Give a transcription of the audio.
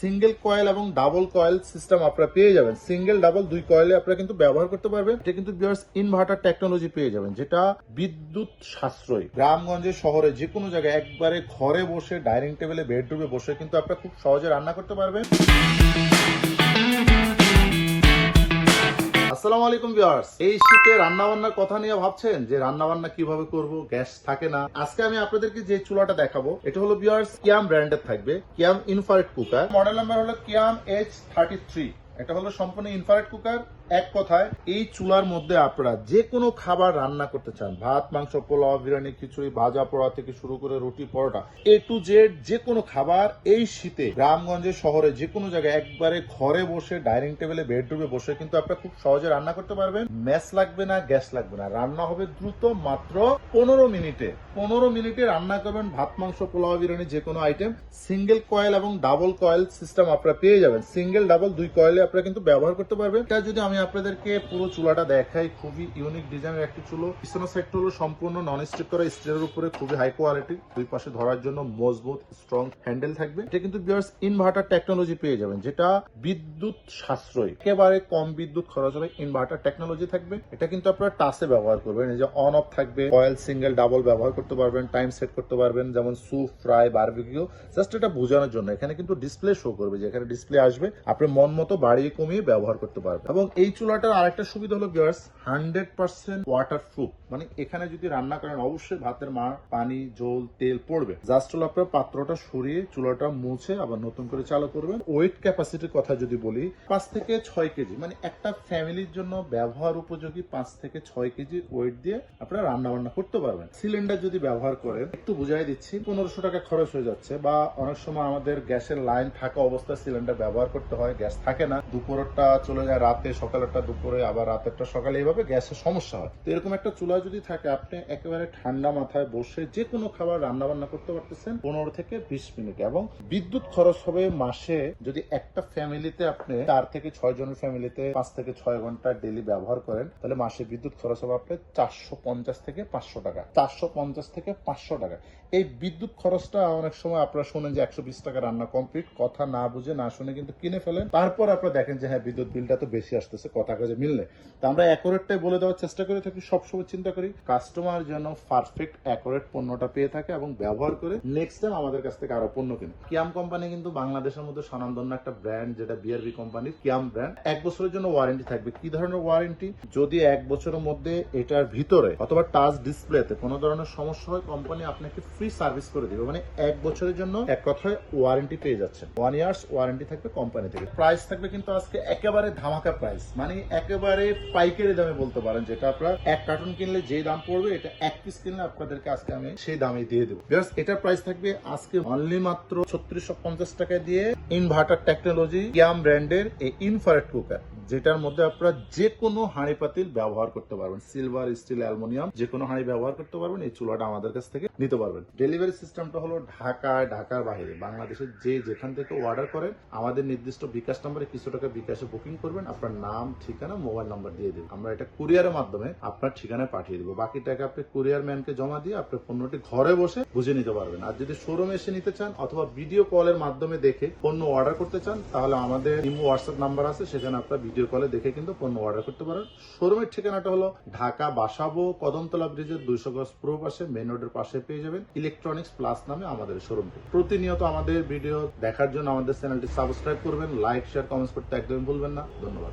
Single coil এবং double coil system আপনারা পেয়ে যাবেন। সিঙ্গেল, ডাবল দুই কয়েলে আপনারা কিন্তু ব্যবহার করতে পারবেন। এটা কিন্তু ইনভার্টার টেকনোলজি পেয়ে যাবেন, যেটা বিদ্যুৎ সাশ্রয়। গ্রামগঞ্জে, শহরে যে কোনো জায়গায় একবারে ঘরে বসে ডাইনিং টেবিলে বেডরুমে বসে কিন্তু আপনারা খুব সহজে রান্না করতে পারবেন। আসসালামু আলাইকুম ভিউয়ার্স। এই শীতে রান্না বান্নার কথা নিয়ে ভাবছেন যে রান্না বান্না কীভাবে করব? গ্যাস থাকে না। আজকে আমি আপনাদেরকে যে চুলাটা দেখাবো, এটা হলো ভিউয়ার্স কিয়াম ব্র্যান্ডের থাকবে, কিয়াম ইনফারেট কুকার। মডেল নাম্বার হলো কিয়াম এইচ থার্টি থ্রি এটা হলো সম্পূর্ণ ইনফারেট কুকার। এক কথায়, এই চুলার মধ্যে আপনারা যে কোনো খাবার রান্না করতে চান, ভাত, মাংস, পোলাও, বিরিয়ানি, খিচুড়ি, ভাজা পোড়া থেকে শুরু করে রুটি, পরোটা এ টু জেড যে কোনো খাবার এই শীতে গ্রামগঞ্জে, শহরে যে কোনো জায়গায় একবারে ঘরে বসে, ডাইনিং টেবিলে, বেডরুমে বসে কিন্তু আপনারা খুব সহজে রান্না করতে পারবেন। ম্যাস লাগবে না, গ্যাস লাগবে না। রান্না হবে দ্রুত মাত্র পনেরো মিনিটে। পনেরো মিনিটে রান্না করবেন ভাত, মাংস, পোলাও, বিরিয়ানি যে কোনো আইটেম সিঙ্গেল কয়েল এবং ডাবল কয়েল সিস্টেম আপনারা পেয়ে যাবেন। সিঙ্গেল ডাবল দুই কয়েলে আপনারা কিন্তু ব্যবহার করতে পারবেন। এটা যদি আমি আপনাদেরকে পুরো চুলাটা দেখাই। খুবই ইউনিক ডিজাইনের একটি চুলো। পিছনের সাইডটা হলো সম্পূর্ণ নন স্টিক করা স্টিলের উপরে খুবই হাই কোয়ালিটি দুই পাশে ধরার জন্য মজবুত স্ট্রং হ্যান্ডেল থাকবে। এটা কিন্তু বিয়ার্স ইনভার্টার টেকনোলজি পেয়ে যাবেন, যেটা বিদ্যুৎ সাশ্রয়ী। একেবারে কম বিদ্যুৎ খরচ হবে ইনভার্টার টেকনোলজি থাকবে। এটা কিন্তু আপনারা টাসে ব্যবহার করবেন, এই যে অন অফ থাকবে কয়েল সিঙ্গেল ডাবল ব্যবহার করতে পারবেন টাইম সেট করতে পারবেন, যেমন স্যুপ ফ্রাই বারবিকিউ জাস্ট এটা বোঝানোর জন্য, এখানে কিন্তু ডিসপ্লে শো করবে যে এখানে ডিসপ্লে আসবে আপনি মন মতো বাড়িয়ে কমিয়ে ব্যবহার করতে পারবেন। এবং এই চুলাটার আরেকটা সুবিধা হলো bears hundred percent waterproof মানে এখানে যদি রান্না করেন, অবশ্যই ভাতের মা পানি, জল, তেল পড়বে। জাস্ট হলো আপনার পাত্রটা সরিয়ে চুলাটা মুছে আবার নতুন করে চালু করবেন। ওয়েট ক্যাপাসিটির কথা যদি বলি, পাঁচ থেকে ছয় কেজি। মানে একটা ফ্যামিলির জন্য ব্যবহার উপযোগী পাঁচ থেকে ছয় কেজি ওয়েট দিয়ে আপনারা রান্না বান্না করতে পারবেন। সিলিন্ডার যদি ব্যবহার করেন, একটু বুঝাই দিচ্ছি, পনেরোশো টাকা খরচ হয়ে যাচ্ছে বা অনেক সময় আমাদের গ্যাসের লাইন থাকা অবস্থায় সিলিন্ডার ব্যবহার করতে হয়, গ্যাস থাকে না। দুপুরটা চলে যায়, রাতে সকালেরটা দুপুরে, আবার রাতেরটা সকালে এইভাবে গ্যাসের সমস্যা হয়। তো এরকম একটা চুলা যদি থাকে, আপনি একেবারে ঠান্ডা মাথায় বসে যে কোনো খাবার রান্না বান্না করতে পারতেছেন পনেরো থেকে বিশ মিনিট এবং বিদ্যুৎ খরচ হবে মাসে যদি একটা ফ্যামিলিতে আপনি চার থেকে ছয় জনের ফ্যামিলিতে পাঁচ থেকে ছয় ঘণ্টা ডেলি ব্যবহার করেন, তাহলে মাসে বিদ্যুৎ খরচ হবে আপনার চারশো পঞ্চাশ থেকে পাঁচশো টাকা। চারশো পঞ্চাশ থেকে পাঁচশো টাকা। এই বিদ্যুৎ খরচটা অনেক সময় আপনারা শোনেন যে একশো বিশ টাকা রান্না কমপ্লিট, কথা না বুঝে না শুনে কিন্তু কিনে ফেলেন। তারপর আপনারা দেখেন যে হ্যাঁ বিদ্যুৎ বিলটা তো বেশি আসতেছে। কথা কাজে মিললে তো আমরা অ্যাকোরেটটাই বলে দেওয়ার চেষ্টা করে থাকি, সবসময় চিন্তা করি। কাস্টমার যেন পারফেক্ট অ্যাকোরেট পণ্যটা পেয়ে থাকে এবং ব্যবহার করে নেক্সট টাইম আমাদের কাছ থেকে আরও পণ্য কিনে কিয়াম কোম্পানি কিন্তু বাংলাদেশের মধ্যে স্বনামধন্য একটা ব্র্যান্ড যেটা বিআরবি কোম্পানির কিয়াম ব্র্যান্ড এক বছরের জন্য ওয়ারেন্টি থাকবে। কি ধরনের ওয়ারেন্টি যদি এক বছরের মধ্যে এটার ভিতরে অথবা টাচ ডিসপ্লেতে কোনো ধরনের সমস্যা হয় কোম্পানি আপনাকে ফ্রি সার্ভিস করে দিবে। মানে এক বছরের জন্য এক কথায় ওয়ারেন্টি পেয়ে যাচ্ছেন। ওয়ান ইয়ার্স ওয়ারেন্টি থাকবে কোম্পানি থেকে। প্রাইস থাকবে কিন্তু আজকে একেবারে ধামাকা প্রাইস মানে একেবারে পাইকারি দামে বলতে পারেন যেটা আপনার এক কার্টুন কিনলে যে দাম পড়বে এটা এক পিস কিনলে আপনাদেরকে আজকে আমি সেই দামে দিয়ে দেবো। Viewers, এটার প্রাইস থাকবে আজকে অনলি মাত্র ছত্রিশশো পঞ্চাশ টাকা দিয়ে ইনভার্টার টেকনোলজি ইয়াম ব্র্যান্ডের এই ইনফারেট কুকার যেটার মধ্যে আপনারা যে কোনো হাঁড়ি পাতিল ব্যবহার করতে পারবেন। সিলভার স্টিল অ্যালুমিনিয়াম যে কোনো হাঁড়ি ব্যবহার করতে পারবেন, এই চুলাটা আমাদের কাছ থেকে নিতে পারবেন। ডেলিভারি সিস্টেমটা হলো ঢাকায়, ঢাকার বাইরে। বাংলাদেশের যে যেখান থেকে অর্ডার করেন, আমাদের নির্দিষ্ট বিকাশ নম্বরে কিছু টাকা বিকাশে বুকিং করবেন। আপনার নাম, ঠিকানা মোবাইল নাম্বার দিয়ে দেবেন। আমরা এটা কুরিয়ারের মাধ্যমে আপনার ঠিকানায় পাঠিয়ে দেবো। বাকি টাকা আপনি কুরিয়ার ম্যানকে জমা দিয়ে আপনি পণ্যটি ঘরে বসে বুঝে নিতে পারবেন। আর যদি শোরুমে এসে নিতে চান অথবা ভিডিও কলের মাধ্যমে দেখে পণ্য অর্ডার করতে চান, তাহলে আমাদের ইমো হোয়াটসঅ্যাপ নাম্বার আছে, সেখানে আপনার ভিডিও কলে দেখে কিন্তু পণ্য অর্ডার করতে পারেন। শোরুমের ঠিকানাটা হলো ঢাকা বাসাবো, কদমতলা ব্রিজের দুইশো গজ পূর্ব পাশে মেন রোডের পাশে পেয়ে যাবেন ইলেকট্রনিক্স প্লাস নামে আমাদের শোরুমটি। প্রতিনিয়ত আমাদের ভিডিও দেখার জন্য আমাদের চ্যানেলটি সাবস্ক্রাইব করবেন লাইক শেয়ার কমেন্টস করতে একদমই ভুলবেন না। ধন্যবাদ।